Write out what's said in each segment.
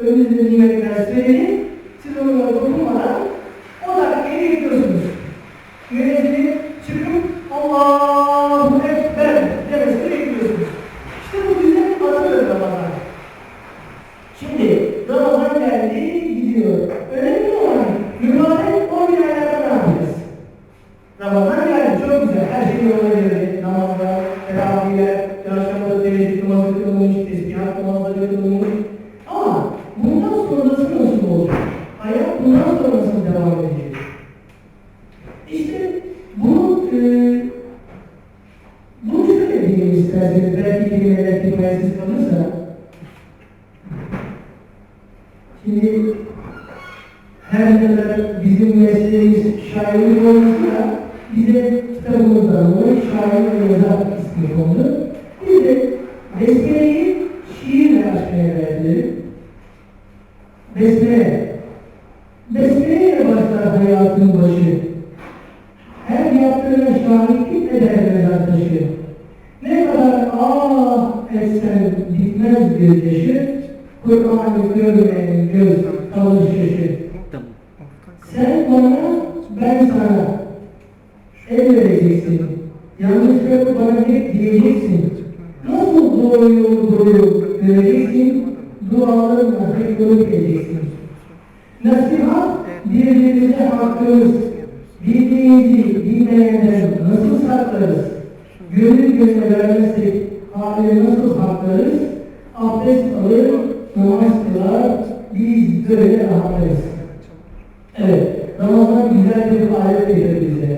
önünüzde nimetler söyleyin. Siz onlara dokunmadan o dakikayı bekliyorsunuz. Müezzinin çıkıp Allahu Ekber demesini bekliyorsunuz. İşte bu bize adı Ramazan. Şimdi Ramazan geldi gidiyor. Önemli olan mübarek 10 gün aylarda ne yapacağız? Ramazan geldi çok güzel. Her şey yoluna girdi. Namazlar, teravihler, çarşamba teheccüd namazı Şimdi her ne kadar bizim mesleğimiz şairlik olmasa da bize kitabımızdan dolayı şair ve yazar ismi kondu. Biz de besmeleyi şiirle açmaya verdiler. Besmele. Besmeleyle başlar hayatın başı. Her yaptığına şahitlik eder mezar taşı. Ne kadar ah etsen bitmez bir yaşı, Kur'an'ı görmeyen göz şaşı. Sen bana, ben sana el vereceksin. Yanlışlıkla bana hep diyeceksin. Nasıl doğru yolu doğru göreceksin, dualarınla hep yolu geleceksin. Nasihat birbirimize hakkımız. Bildiğimizi bilmeyenden nasıl saklarız? Gönül gönül vermezsek hali nasıl haklarız? Abdest alır, namaz kılar, biz böyle rahatlarız. Evet, Ramazan güzel bir alet verir bize.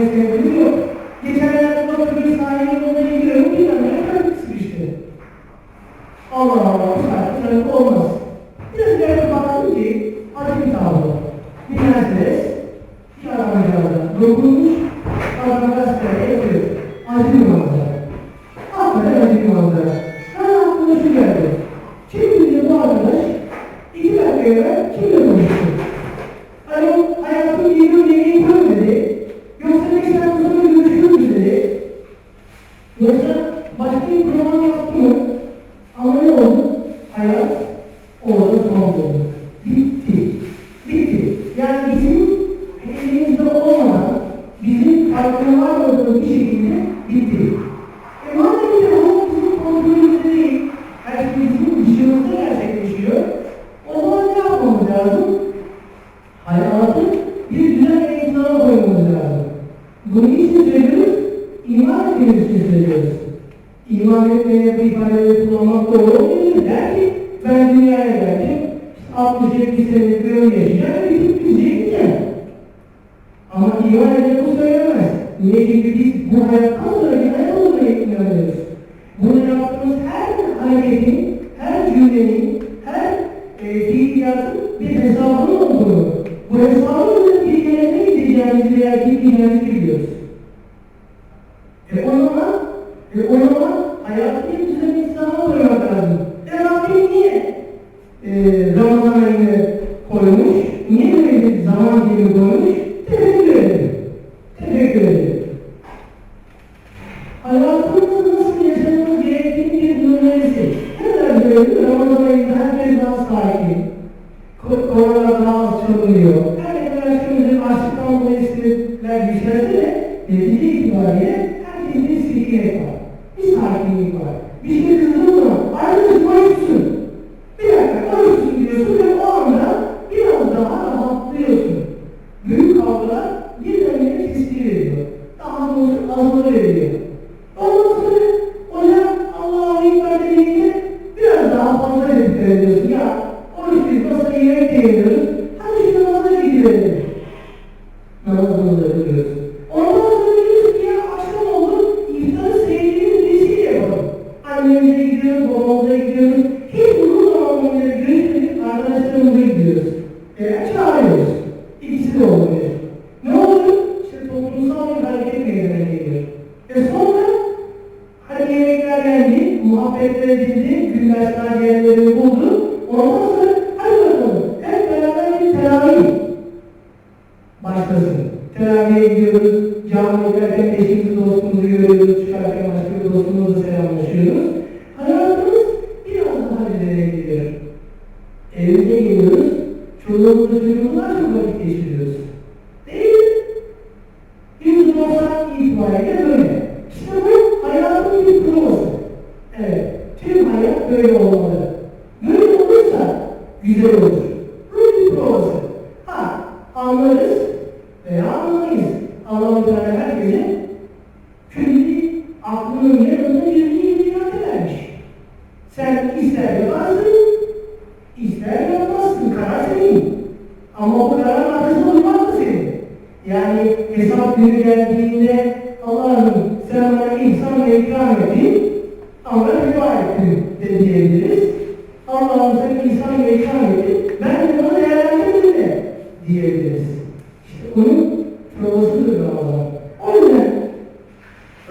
Sebebimiz yok. Geçenlerde otobüs sahibinin yoluna gidiyorum, bir tane trafik sıkıştı. Allah Allah, bu saatte trafik olmaz. Biraz ileride baktım ki, bir tablo. Bir Mercedes, bir arabacağıza dokunmuş, araba olduğunu, bu hesabın bir yere ne gideceğimizi veya gitmeyeceğimizi biliyoruz. E o zaman, e o herkesin bir sakinlik var. Bir sakinlik var. Bir şey kızdığın zaman arkadaş başlasın. Teraviye gidiyoruz, camiye giderken eşimizi dostumuzu görüyoruz, çıkarken başka bir dostumuzla selamlaşıyoruz. Hayatımız biraz daha ileriye gidiyor. Evimize geliyoruz, çoluğumuzla çocuğumuzla çok vakit geçiriyoruz. Değil mi? Yüz doksan itibariyle böyle. İşte bu hayatın bir provası. Evet, tüm hayat böyle olmalı. Böyle olursa güzel olur. Bu bir provası. Ha, anlarız veya anlamayız. Allah-u Teala herkese kendi aklının yanında yüzünü itiraf vermiş. Sen ister yaparsın, ister yapmazsın. Karar senin. Ama bu kararın arkasında durmak da senin. Yani hesap günü geldiğinde Allah'ım sen bana ihsan ve ikram ettin ama riba ettin de diyebiliriz. Allah'ım sen ihsan ve ikram ettin ben de bunu değerlendirdim de diyebiliriz. İşte onun provasıdır Ramazan. O yüzden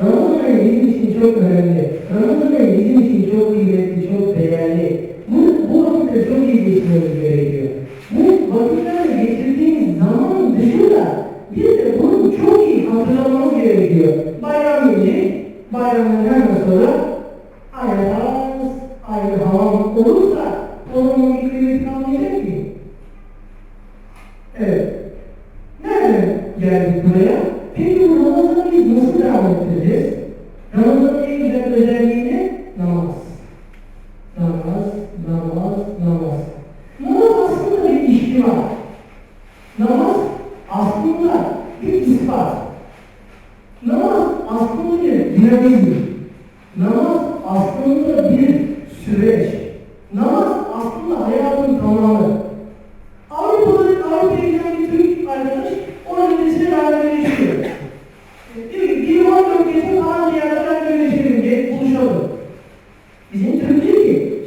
Ramazan ayı bizim için çok önemli. Ramazan ayı bizim için çok kıymetli, çok değerli. Bu, bu vakitte çok iyi geçirmemiz gerekiyor. Bu vakitlerle geçirdiğimiz zaman dışında bir de bunu çok iyi hatırlamamız gerekiyor. Bayram gelecek, bayramdan hemen sonra ayaz, ayrı havam olursa onun bir kıymeti kalmayacak ki. Evet. Nereden geldik buraya? Peki bu Ramazan'ı nasıl devam ettireceğiz? Ramazan'ın en güzel özelliği ne? Namaz. Namaz, namaz, namaz. Namaz aslında bir ihtimal. Namaz aslında bir ispat. Namaz aslında bir dinamizm. Namaz aslında bir süreç.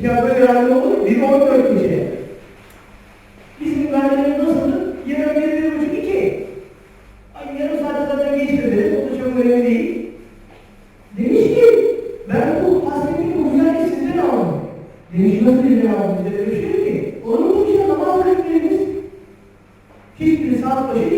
Diyor ki ya böyle rally olur bir 14 geçe. Bizim rally'lerimiz nasıldır? Yarım bir, bir buçuk, iki. Ay yarım saat geçti deriz. O da çok önemli değil. Demiş ki ben bu hasreti bu güzelliği sizden aldım. Demiş nasıl sizden aldım? Yok ki. Onun için namaz kılmıyoruz. Hiçbiri saat başı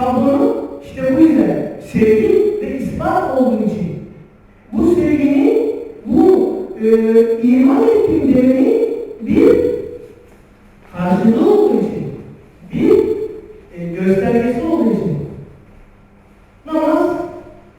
şablonu? İşte bu yüzden. Sevgi ve ispat olduğu için. Bu sevginin, bu e, iman